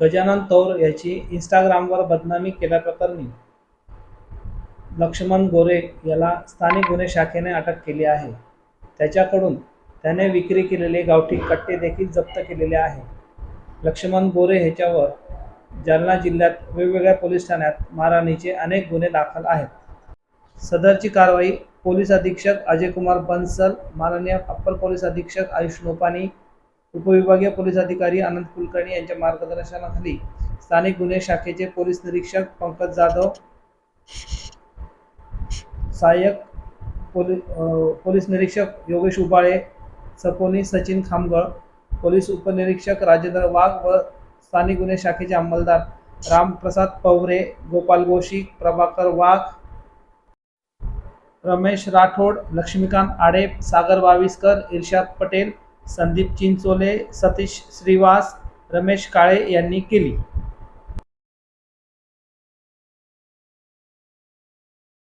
गजानन तौर याची इंस्टाग्रामवर बदनामी केल्याप्रकरणी लक्ष्मण गोरे याला स्थानिक गुन्हे शाखेने अटक केली आहे. त्याच्याकडून त्याने विक्री केलेले गावठी कट्टे देखील जप्त केलेले आहे. लक्ष्मण गोरे ह्याच्यावर जालना जिल्ह्यात वेगवेगळ्या पोलीस ठाण्यात मारहाणीचे अनेक गुन्हे दाखल आहेत. सदरची कारवाई पोलीस अधीक्षक अजयकुमार बन्सल माननीय अप्पर पोलीस अधीक्षक आयुष नोपानी उपविभागीय पोलीस अधिकारी आनंद कुलकर्णी यांच्या मार्गदर्शनाखाली स्थानिक गुन्हे शाखेचे पोलीस निरीक्षक पंकज जाधव सहाय्यक पोलीस पोलीस निरीक्षक योगेश उबाळे सपोनी सचिन खामगळ पोलीस उपनिरीक्षक राजेंद्र वाघ व स्थानिक गुन्हे शाखेचे अंमलदार रामप्रसाद पवरे गोपाल गोशी प्रभाकर वाघ रमेश राठोड लक्ष्मीकांत आडे सागर बाविस्कर इर्शाद पटेल संदीप चिंचोले सतीश श्रीवास रमेश काळे यांनी केली.